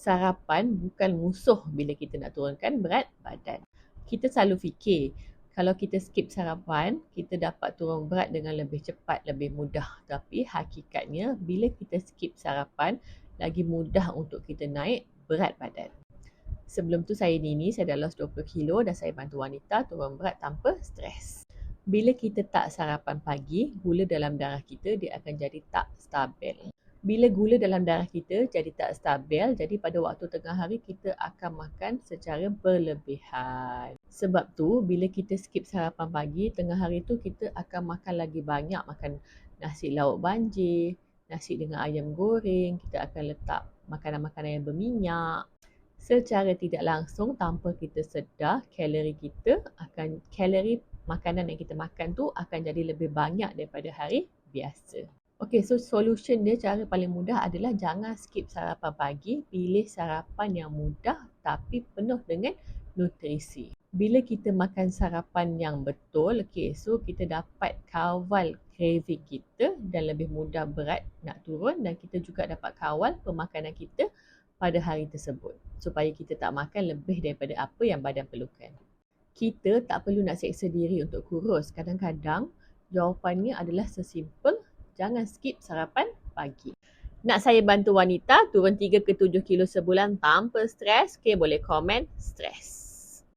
sarapan bukan musuh bila kita nak turunkan berat badan. Kita selalu fikir kalau kita skip sarapan, kita dapat turun berat dengan lebih cepat, lebih mudah. Tapi hakikatnya bila kita skip sarapan, lagi mudah untuk kita naik berat badan. Sebelum tu saya Nini, saya dah lost 20 kilo dan saya bantu wanita turun berat tanpa stres. Bila kita tak sarapan pagi, gula dalam darah kita dia akan jadi tak stabil bila gula dalam darah kita jadi tak stabil, jadi pada waktu tengah hari kita akan makan secara berlebihan. Sebab tu, bila kita skip sarapan pagi, tengah hari tu kita akan makan lagi banyak. Makan nasi lauk banjir, nasi dengan ayam goreng, kita akan letak makanan-makanan yang berminyak. Secara tidak langsung, tanpa kita sedar, kalori kita akan, kalori makanan yang kita makan tu akan jadi lebih banyak daripada hari biasa. Okay, so solution dia cara paling mudah adalah jangan skip sarapan pagi. Pilih sarapan yang mudah tapi penuh dengan nutrisi. Bila kita makan sarapan yang betul, okay, so kita dapat kawal craving kita dan lebih mudah berat nak turun dan kita juga dapat kawal pemakanan kita pada hari tersebut supaya kita tak makan lebih daripada apa yang badan perlukan. Kita tak perlu nak seksa diri untuk kurus. Kadang-kadang jawapannya adalah sesimpel jangan skip sarapan pagi. Nak saya bantu wanita turun 3 ke 7 kilo sebulan tanpa stres? Okay, boleh komen stres.